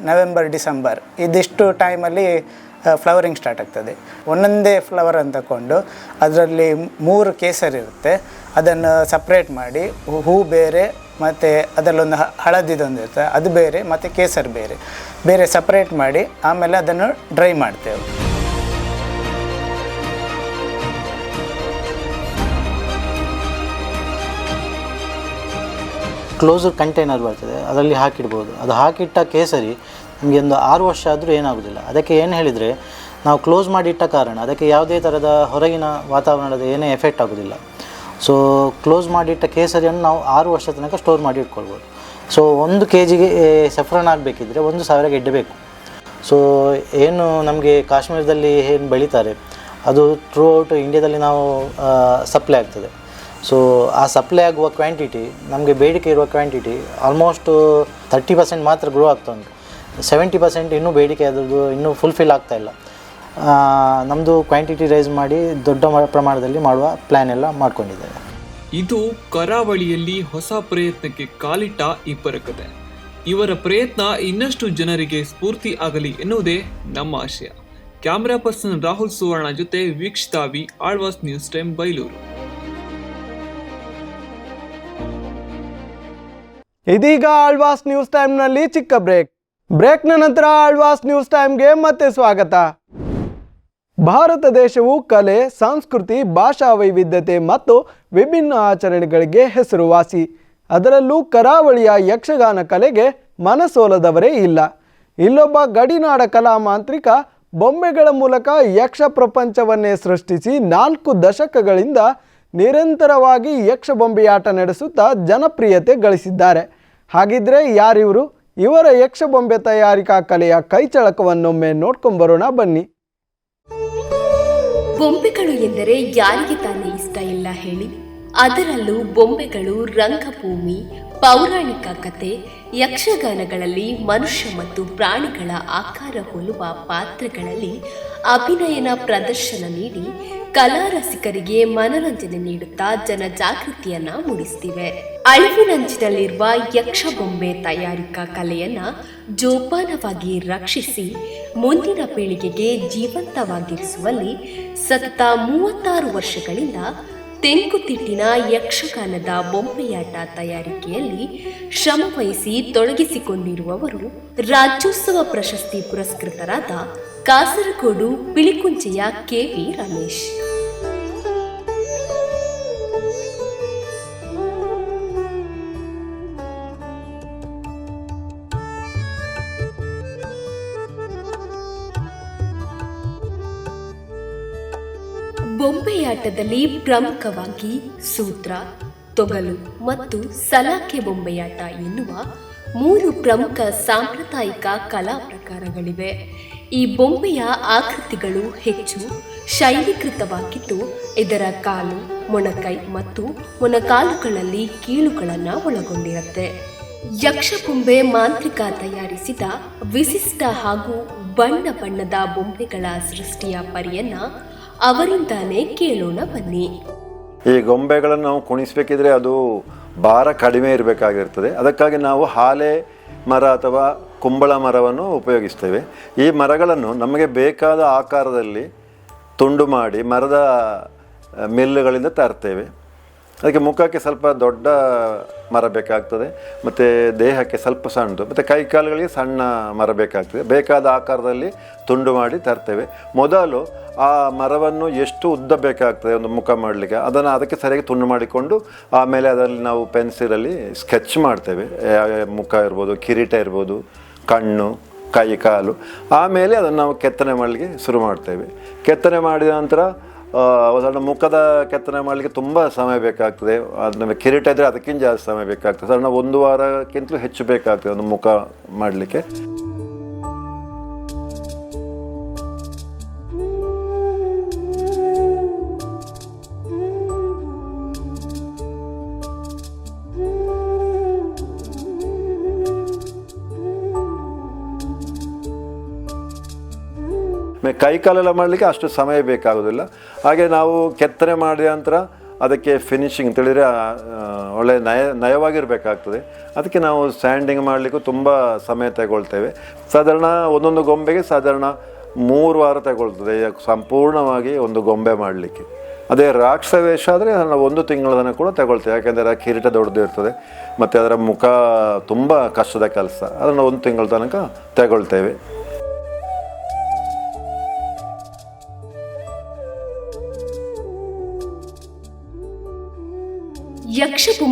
ನವೆಂಬರ್, ಡಿಸೆಂಬರ್. ಇದಿಷ್ಟು ಟೈಮಲ್ಲಿ ಫ್ಲವರಿಂಗ್ ಸ್ಟಾರ್ಟ್ ಆಗ್ತದೆ. ಒಂದೊಂದೇ ಫ್ಲವರ್ ಅಂತ ತಗೊಂಡು ಅದರಲ್ಲಿ ಮೂರು ಕೇಸರಿ ಇರುತ್ತೆ. ಅದನ್ನು ಸಪ್ರೇಟ್ ಮಾಡಿ, ಹೂ- ಬೇರೆ, ಮತ್ತು ಅದರಲ್ಲೊಂದು ಹಳದಿದೊಂದು ಇರುತ್ತೆ. ಅದು ಬೇರೆ, ಮತ್ತು ಕೇಸರ್ ಬೇರೆ. ಬೇರೆ ಸಪ್ರೇಟ್ ಮಾಡಿ, ಆಮೇಲೆ ಅದನ್ನು ಡ್ರೈ ಮಾಡ್ತೇವೆ. ಕ್ಲೋಸರ್ ಕಂಟೈನರ್ ಬರ್ತದೆ, ಅದರಲ್ಲಿ ಹಾಕಿಡ್ಬೋದು. ಅದು ಹಾಕಿಟ್ಟ ಕೇಸರಿ ನಮಗೆ ಒಂದು ಆರು ವರ್ಷ ಆದರೂ ಏನಾಗೋದಿಲ್ಲ. ಅದಕ್ಕೆ ಏನು ಹೇಳಿದರೆ, ನಾವು ಕ್ಲೋಸ್ ಮಾಡಿಟ್ಟ ಕಾರಣ, ಅದಕ್ಕೆ ಯಾವುದೇ ಥರದ ಹೊರಗಿನ ವಾತಾವರಣದ ಏನೇ ಎಫೆಕ್ಟ್ ಆಗೋದಿಲ್ಲ. ಸೊ ಕ್ಲೋಸ್ ಮಾಡಿಟ್ಟ ಕೇಸರಿಯನ್ನು ನಾವು ಆರು ವರ್ಷ ತನಕ ಸ್ಟೋರ್ ಮಾಡಿ ಇಟ್ಕೊಳ್ಬೋದು ಸೊ ಒಂದು ಕೆ ಜಿಗೆ ಸಫ್ರನ್ ಆಗಬೇಕಿದ್ರೆ ಒಂದು ಸಾವಿರ ಗೆಡ್ಡೆ ಬೇಕು ಸೊ ಏನು ನಮಗೆ ಕಾಶ್ಮೀರದಲ್ಲಿ ಏನು ಬೆಳೀತಾರೆ, ಅದು ಥ್ರೂ ಔಟ್ ಇಂಡಿಯಾದಲ್ಲಿ ನಾವು ಸಪ್ಲೈ ಆಗ್ತದೆ. ಸೊ ಆ ಸಪ್ಲೈ ಆಗುವ ಕ್ವಾಂಟಿಟಿ ನಮಗೆ ಬೇಡಿಕೆ ಇರುವ ಕ್ವಾಂಟಿಟಿ ಆಲ್ಮೋಸ್ಟ್ ತರ್ಟಿ ಪರ್ಸೆಂಟ್ ಮಾತ್ರ ಗ್ರೋ ಆಗ್ತಾ ಉಂಟು. ಸೆವೆಂಟಿ ಪರ್ಸೆಂಟ್ ಇನ್ನೂ ಬೇಡಿಕೆ ಅದರದ್ದು ಇನ್ನೂ ಫುಲ್ಫಿಲ್ ಆಗ್ತಾ ಇಲ್ಲ. ನಮ್ಮದು ಕ್ವಾಂಟಿಟಿ ರೈಸ್ ಮಾಡಿ ದೊಡ್ಡ ಪ್ರಮಾಣದಲ್ಲಿ ಮಾಡುವ ಪ್ಲ್ಯಾನ್ ಎಲ್ಲ ಮಾಡ್ಕೊಂಡಿದ್ದೇವೆ. ಇದು ಕರಾವಳಿಯಲ್ಲಿ ಹೊಸ ಪ್ರಯತ್ನಕ್ಕೆ ಕಾಲಿಟ್ಟ ಇಬ್ಬರ ಕತೆ. ಇವರ ಪ್ರಯತ್ನ ಇನ್ನಷ್ಟು ಜನರಿಗೆ ಸ್ಫೂರ್ತಿ ಆಗಲಿ ಎನ್ನುವುದೇ ನಮ್ಮ ಆಶಯ. ಕ್ಯಾಮ್ರಾ ಪರ್ಸನ್ ರಾಹುಲ್ ಸುವರ್ಣ ಜೊತೆ ವೀಕ್ಷಿತಾವಿ ಆಳ್ವಾಸ್ ನ್ಯೂಸ್ ಟೈಮ್, ಬೈಲೂರು. ಇದೀಗ ಆಳ್ವಾಸ್ ನ್ಯೂಸ್ ಟೈಮ್ನಲ್ಲಿ ಚಿಕ್ಕ ಬ್ರೇಕ್. ಬ್ರೇಕ್ನ ನಂತರ ಆಳ್ವಾಸ್ ನ್ಯೂಸ್ ಟೈಮ್ಗೆ ಮತ್ತೆ ಸ್ವಾಗತ. ಭಾರತ ದೇಶವು ಕಲೆ, ಸಂಸ್ಕೃತಿ, ಭಾಷಾ ವೈವಿಧ್ಯತೆ ಮತ್ತು ವಿಭಿನ್ನ ಆಚರಣೆಗಳಿಗೆ ಹೆಸರುವಾಸಿ. ಅದರಲ್ಲೂ ಕರಾವಳಿಯ ಯಕ್ಷಗಾನ ಕಲೆಗೆ ಮನಸೋಲದವರೇ ಇಲ್ಲ. ಇಲ್ಲೊಬ್ಬ ಗಡಿನಾಡ ಕಲಾ ಮಾಂತ್ರಿಕ ಬೊಂಬೆಗಳ ಮೂಲಕ ಯಕ್ಷ ಪ್ರಪಂಚವನ್ನೇ ಸೃಷ್ಟಿಸಿ ನಾಲ್ಕು ದಶಕಗಳಿಂದ ನಿರಂತರವಾಗಿ ಯಕ್ಷ ಬೊಂಬೆಯಾಟ ನಡೆಸುತ್ತಾ ಜನಪ್ರಿಯತೆ ಗಳಿಸಿದ್ದಾರೆ. ಹಾಗಿದ್ರೆ ಯಾರಿವರು? ಇವರ ಯಕ್ಷ ಬೊಂಬೆ ತಯಾರಿಕಾ ಕಲೆಯ ಕೈಚಳಕವನ್ನೊಮ್ಮೆ ನೋಡ್ಕೊಂಬರೋಣ, ಬನ್ನಿ. ಬೊಂಬೆಗಳು ಎಂದರೆ ಯಾರಿಗೆ ತಾನೇ ಇಷ್ಟ ಇಲ್ಲ ಹೇಳಿ. ಅದರಲ್ಲೂ ಬೊಂಬೆಗಳು ರಂಗಭೂಮಿ, ಪೌರಾಣಿಕ ಕತೆ, ಯಕ್ಷಗಾನಗಳಲ್ಲಿ ಮನುಷ್ಯ ಮತ್ತು ಪ್ರಾಣಿಗಳ ಆಕಾರ ಹೋಲುವ ಪಾತ್ರಗಳಲ್ಲಿ ಅಭಿನಯನ ಪ್ರದರ್ಶನ ನೀಡಿ ಕಲಾ ರಸಿಕರಿಗೆ ಮನರಂಜನೆ ನೀಡುತ್ತಾ ಜನಜಾಗೃತಿಯನ್ನ ಮೂಡಿಸ್ತಿವೆ. ಅಳಿವಿನಂಚಿನಲ್ಲಿರುವ ಯಕ್ಷ ಬೊಂಬೆ ತಯಾರಿಕಾ ಕಲೆಯನ್ನ ಜೋಪಾನವಾಗಿ ರಕ್ಷಿಸಿ ಮುಂದಿನ ಪೀಳಿಗೆಗೆ ಜೀವಂತವಾಗಿರಿಸುವಲ್ಲಿ ಸತತ ಮೂವತ್ತಾರು ವರ್ಷಗಳಿಂದ ತೆಂಕುತಿಟ್ಟಿನ ಯಕ್ಷಗಾನದ ಬೊಂಬೆಯಾಟ ತಯಾರಿಕೆಯಲ್ಲಿ ಶ್ರಮವಹಿಸಿ ತೊಡಗಿಸಿಕೊಂಡಿರುವವರು ರಾಜ್ಯೋತ್ಸವ ಪ್ರಶಸ್ತಿ ಪುರಸ್ಕೃತರಾದ ಕಾಸರಗೋಡು ಪಿಳಿಕುಂಚೆಯ ಕೆವಿ ರಮೇಶ್. ಬೊಂಬೆಯಾಟದಲ್ಲಿ ಪ್ರಮುಖವಾಗಿ ಸೂತ್ರ, ತೊಗಲು ಮತ್ತು ಸಲಾಕೆ ಬೊಂಬೆಯಾಟ ಎನ್ನುವ ಮೂರು ಪ್ರಮುಖ ಸಾಂಪ್ರದಾಯಿಕ ಕಲಾ ಪ್ರಕಾರಗಳಿವೆ. ಈ ಬೊಂಬೆಯ ಆಕೃತಿಗಳು ಹೆಚ್ಚು ಶೈಲೀಕೃತವಾಗಿದ್ದು, ಇದರ ಕಾಲು, ಮೊಣಕೈ ಮತ್ತು ಮೊಣಕಾಲುಗಳಲ್ಲಿ ಕೀಳುಗಳನ್ನು ಒಳಗೊಂಡಿರುತ್ತೆ. ಯಕ್ಷಬೊಂಬೆ ಮಾಂತ್ರಿಕ ತಯಾರಿಸಿದ ವಿಶಿಷ್ಟ ಹಾಗೂ ಬಣ್ಣ ಬಣ್ಣದ ಬೊಂಬೆಗಳ ಸೃಷ್ಟಿಯ ಪರಿಯನ್ನ ಅವರಿಂದಾನೇ ಕೇಳೋಣ ಬನ್ನಿ. ಈ ಗೊಂಬೆಗಳನ್ನು ನಾವು ಕುಣಿಸಬೇಕಿದ್ರೆ ಅದು ಭಾರ ಕಡಿಮೆ ಇರಬೇಕಾಗಿರ್ತದೆ. ಅದಕ್ಕಾಗಿ ನಾವು ಹಾಲೆ ಮರ ಅಥವಾ ಕುಂಬಳ ಮರವನ್ನು ಉಪಯೋಗಿಸ್ತೇವೆ. ಈ ಮರಗಳನ್ನು ನಮಗೆ ಬೇಕಾದ ಆಕಾರದಲ್ಲಿ ತುಂಡು ಮಾಡಿ ಮರದ ಮಿಲ್ಲುಗಳಿಂದ ತರ್ತೇವೆ. ಅದಕ್ಕೆ ಮುಖಕ್ಕೆ ಸ್ವಲ್ಪ ದೊಡ್ಡ ಮರ ಬೇಕಾಗ್ತದೆ, ಮತ್ತು ದೇಹಕ್ಕೆ ಸ್ವಲ್ಪ ಸಣ್ಣದು, ಮತ್ತು ಕೈ ಕಾಲುಗಳಿಗೆ ಸಣ್ಣ ಮರ ಬೇಕಾಗ್ತದೆ. ಬೇಕಾದ ಆಕಾರದಲ್ಲಿ ತುಂಡು ಮಾಡಿ ತರ್ತೇವೆ. ಮೊದಲು ಆ ಮರವನ್ನು ಎಷ್ಟು ಉದ್ದ ಬೇಕಾಗ್ತದೆ ಒಂದು ಮುಖ ಮಾಡಲಿಕ್ಕೆ, ಅದನ್ನು ಅದಕ್ಕೆ ಸರಿಯಾಗಿ ತುಂಡು ಮಾಡಿಕೊಂಡು, ಆಮೇಲೆ ಅದರಲ್ಲಿ ನಾವು ಪೆನ್ಸಿಲಲ್ಲಿ ಸ್ಕೆಚ್ ಮಾಡ್ತೇವೆ. ಮುಖ ಇರ್ಬೋದು, ಕಿರೀಟ ಇರ್ಬೋದು, ಕಣ್ಣು, ಕೈ, ಕಾಲು. ಆಮೇಲೆ ಅದನ್ನು ನಾವು ಕೆತ್ತನೆ ಮಾಡಲಿಕ್ಕೆ ಶುರು ಮಾಡ್ತೇವೆ. ಕೆತ್ತನೆ ಮಾಡಿದ ನಂತರ ಸಾಧಾರಣ ಮುಖದ ಕೆತ್ತನೆ ಮಾಡಲಿಕ್ಕೆ ತುಂಬ ಸಮಯ ಬೇಕಾಗ್ತದೆ. ಅದು ನಮಗೆ ಕಿರೀಟ ಇದ್ದರೆ ಅದಕ್ಕಿಂತ ಜಾಸ್ತಿ ಸಮಯ ಬೇಕಾಗ್ತದೆ. ಸಾಧಾರಣ ಒಂದು ವಾರಕ್ಕಿಂತಲೂ ಹೆಚ್ಚು ಬೇಕಾಗ್ತದೆ ಒಂದು ಮುಖ ಮಾಡಲಿಕ್ಕೆ. ಆಮೇಲೆ ಕೈ ಕಾಲೆಲ್ಲ ಮಾಡಲಿಕ್ಕೆ ಅಷ್ಟು ಸಮಯ ಬೇಕಾಗೋದಿಲ್ಲ. ಹಾಗೆ ನಾವು ಕೆತ್ತನೆ ಮಾಡಿದ ನಂತರ ಅದಕ್ಕೆ ಫಿನಿಶಿಂಗ್ ತಿಳಿದ್ರೆ ಒಳ್ಳೆ ನಯ, ನಯವಾಗಿರಬೇಕಾಗ್ತದೆ. ಅದಕ್ಕೆ ನಾವು ಸ್ಯಾಂಡಿಂಗ್ ಮಾಡಲಿಕ್ಕೂ ತುಂಬ ಸಮಯ ತಗೊಳ್ತೇವೆ. ಸಾಧಾರಣ ಒಂದೊಂದು ಗೊಂಬೆಗೆ ಸಾಧಾರಣ ಮೂರು ವಾರ ತಗೊಳ್ತದೆ, ಸಂಪೂರ್ಣವಾಗಿ ಒಂದು ಗೊಂಬೆ ಮಾಡಲಿಕ್ಕೆ. ಅದೇ ರಾಕ್ಷಸ ವೇಷ ಆದರೆ ನಾವು ಒಂದು ತಿಂಗಳದನ್ನು ಕೂಡ ತಗೊಳ್ತೇವೆ. ಯಾಕೆಂದರೆ ಆ ಕಿರೀಟ ದೊಡ್ಡದು ಇರ್ತದೆ. ಮತ್ತು ಅದರ ಮುಖ ತುಂಬ ಕಷ್ಟದ ಕೆಲಸ. ಅದನ್ನು ಒಂದು ತಿಂಗಳ ತನಕ ತಗೊಳ್ತೇವೆ.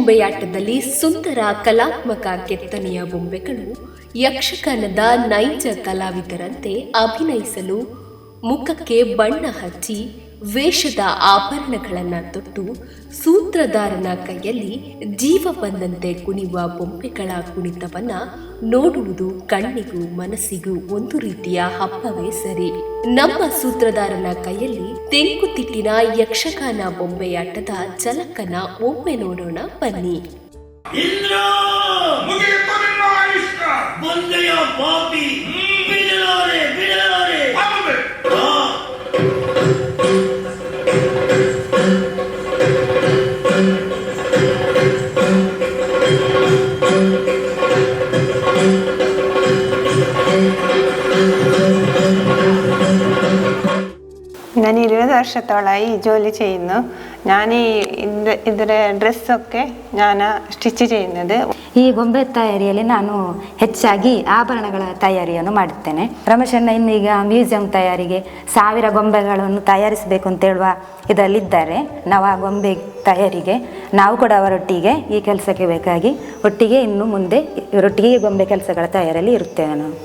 ಬೊಂಬೆಯಾಟದಲ್ಲಿ ಸುಂದರ ಕಲಾತ್ಮಕ ಕೆತ್ತನೆಯ ಬೊಂಬೆಗಳು ಯಕ್ಷಗಾನದ ನೈಜ ಕಲಾವಿದರಂತೆ ಅಭಿನಯಿಸಲು ಮುಖಕ್ಕೆ ಬಣ್ಣ ಹಚ್ಚಿ ವೇಷದ ಆಭರಣಗಳನ್ನು ತೊಟ್ಟು ಸೂತ್ರಧಾರನ ಕೈಯಲ್ಲಿ ಜೀವ ಬಂದಂತೆ ಕುಣಿಯುವ ಬೊಂಬೆಗಳ ಕುಣಿತವನ್ನ ನೋಡುವುದು ಕಣ್ಣಿಗೂ ಮನಸ್ಸಿಗೂ ಒಂದು ರೀತಿಯ ಹಬ್ಬವೇ ಸರಿ. ನಮ್ಮ ಸೂತ್ರಧಾರನ ಕೈಯಲ್ಲಿ ತೆಂಕುತಿಟ್ಟಿನ ಯಕ್ಷಗಾನ ಬೊಂಬೆಯಾಟದ ಜಲಕನ ಒಮ್ಮೆ ನೋಡೋಣ, ಬನ್ನಿ. ಬಂದೆಯ ಬಾಬಿ ಬಿಡಲಾರೆ ಬಿಡಲಾರೆ. ഞാൻ ഇരുപത് വർഷത്തോളമായി ഈ ജോലി ചെയ്യുന്നു ഞാൻ ഈ ഇത് ഇതിലെ ഡ്രസ്സൊക്കെ ഞാൻ സ്റ്റിച്ച് ചെയ്യുന്നത് ಈ ಗೊಂಬೆ ತಯಾರಿಯಲ್ಲಿ ನಾನು ಹೆಚ್ಚಾಗಿ ಆಭರಣಗಳ ತಯಾರಿಯನ್ನು ಮಾಡುತ್ತೇನೆ ರಮೇಶಣ್ಣ ಇನ್ನೀಗ ಮ್ಯೂಸಿಯಂ ತಯಾರಿಗೆ ಸಾವಿರ ಗೊಂಬೆಗಳನ್ನು ತಯಾರಿಸಬೇಕು ಅಂತ ಹೇಳುವ ಇದರಲ್ಲಿದ್ದಾರೆ ನಾವು ಆ ಗೊಂಬೆ ತಯಾರಿಗೆ ನಾವು ಕೂಡ ಅವರೊಟ್ಟಿಗೆ ಈ ಕೆಲಸಕ್ಕೆ ಬೇಕಾಗಿ ಒಟ್ಟಿಗೆ ಇನ್ನು ಮುಂದೆ ಇವರೊಟ್ಟಿಗೆ ಈ ಗೊಂಬೆ ಕೆಲಸಗಳ ತಯಾರಿಯಲ್ಲಿ ಇರುತ್ತೇವೆ ನಾವು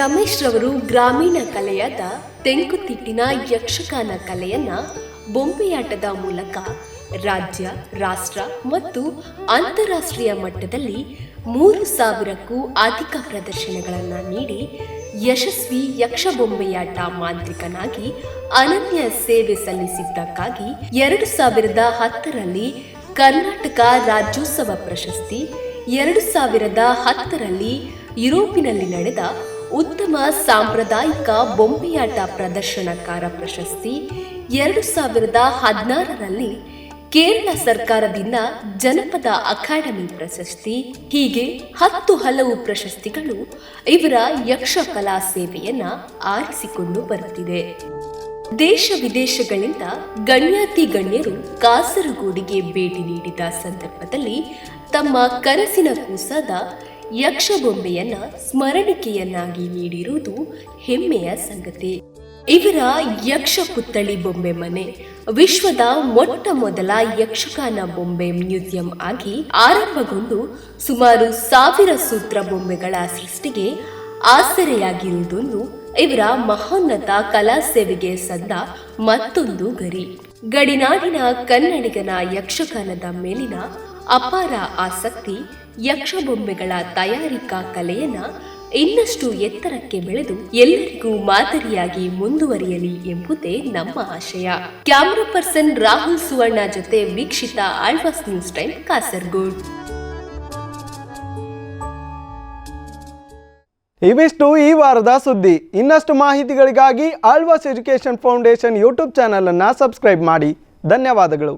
ರಮೇಶ್ ರವರು ಗ್ರಾಮೀಣ ಕಲೆಯಾದ ತೆಂಕುತಿಟ್ಟಿನ ಯಕ್ಷಗಾನ ಕಲೆಯನ್ನ ಬೊಂಬೆಯಾಟದ ಮೂಲಕ ರಾಜ್ಯ, ರಾಷ್ಟ್ರ ಮತ್ತು ಅಂತಾರಾಷ್ಟ್ರೀಯ ಮಟ್ಟದಲ್ಲಿ ಮೂರು ಸಾವಿರಕ್ಕೂ ಅಧಿಕ ಪ್ರದರ್ಶನಗಳನ್ನು ನೀಡಿ ಯಶಸ್ವಿ ಯಕ್ಷ ಬೊಂಬೆಯಾಟ ಮಾಂತ್ರಿಕನಾಗಿ ಅನನ್ಯ ಸೇವೆ ಸಲ್ಲಿಸಿದ್ದಕ್ಕಾಗಿ ಎರಡು ಸಾವಿರದ ಹತ್ತರಲ್ಲಿ ಕರ್ನಾಟಕ ರಾಜ್ಯೋತ್ಸವ ಪ್ರಶಸ್ತಿ, ಎರಡು ಸಾವಿರದ ಹತ್ತರಲ್ಲಿ ಯುರೋಪಿನಲ್ಲಿ ನಡೆದ ಉತ್ತಮ ಸಾಂಪ್ರದಾಯಿಕ ಬೊಂಬೆಯಾಟ ಪ್ರದರ್ಶನಕಾರ ಪ್ರಶಸ್ತಿ ಎರಡು ಸಾವಿರದ ಹದಿನಾರರಲ್ಲಿ ಕೇರಳ ಸರ್ಕಾರದಿಂದ ಜನಪದ ಅಕಾಡೆಮಿ ಪ್ರಶಸ್ತಿ, ಹೀಗೆ ಹತ್ತು ಹಲವು ಪ್ರಶಸ್ತಿಗಳು ಇವರ ಯಕ್ಷಕಲಾ ಸೇವೆಯನ್ನು ಆರಿಸಿಕೊಂಡು ಬರುತ್ತಿದೆ. ದೇಶ ವಿದೇಶಗಳಿಂದ ಗಣ್ಯಾತಿ ಗಣ್ಯರು ಕಾಸರಗೋಡಿಗೆ ಭೇಟಿ ನೀಡಿದ ಸಂದರ್ಭದಲ್ಲಿ ತಮ್ಮ ಕನಸಿನ ಕೂಸಾದ ಯಕ್ಷಬೊಂಬೆಯನ್ನ ಸ್ಮರಣಿಕೆಯನ್ನಾಗಿ ನೀಡಿರುವುದು ಹೆಮ್ಮೆಯ ಸಂಗತಿ. ಇವರ ಯಕ್ಷ ಪುತ್ಥಳಿ ಬೊಂಬೆ ಮನೆ, ವಿಶ್ವದ ಮೊಟ್ಟ ಮೊದಲ ಯಕ್ಷಗಾನ ಬೊಂಬೆ ಮ್ಯೂಸಿಯಂ ಆಗಿ ಆರಂಭಗೊಂಡು ಸುಮಾರು ಸಾವಿರ ಸೂತ್ರ ಬೊಂಬೆಗಳ ಸೃಷ್ಟಿಗೆ ಆಸರೆಯಾಗಿರುವುದೊಂದು ಇವರ ಮಹೋನ್ನತ ಕಲಾ ಸೇವೆಗೆ ಸಂದ ಮತ್ತೊಂದು ಗರಿ. ಗಡಿನಾಡಿನ ಕನ್ನಡಿಗನ ಯಕ್ಷಗಾನದ ಮೇಲಿನ ಅಪಾರ ಆಸಕ್ತಿ ಯಕ್ಷಬೊಂಬೆಗಳ ತಯಾರಿಕಾ ಕಲೆಯನ್ನ ಇನ್ನಷ್ಟು ಎತ್ತರಕ್ಕೆ ಬೆಳೆದು ಎಲ್ಲರಿಗೂ ಮಾದರಿಯಾಗಿ ಮುಂದುವರಿಯಲಿ ಎಂಬುದೇ ನಮ್ಮ ಆಶಯ. ಕ್ಯಾಮರಾ ಪರ್ಸನ್ ರಾಹುಲ್ ಸುವರ್ಣ ಜೊತೆ ವೀಕ್ಷಿತ ಆಳ್ವಾಸ್ ನ್ಯೂಸ್ ಟೈಮ್ ಕಾಸರಗೋಡ್. ಇವಿಷ್ಟು ಈ ವಾರದ ಸುದ್ದಿ. ಇನ್ನಷ್ಟು ಮಾಹಿತಿಗಳಿಗಾಗಿ ಆಳ್ವಾಸ್ ಎಜುಕೇಷನ್ ಫೌಂಡೇಶನ್ ಯೂಟ್ಯೂಬ್ ಚಾನಲನ್ನು ಸಬ್ಸ್ಕ್ರೈಬ್ ಮಾಡಿ. ಧನ್ಯವಾದಗಳು.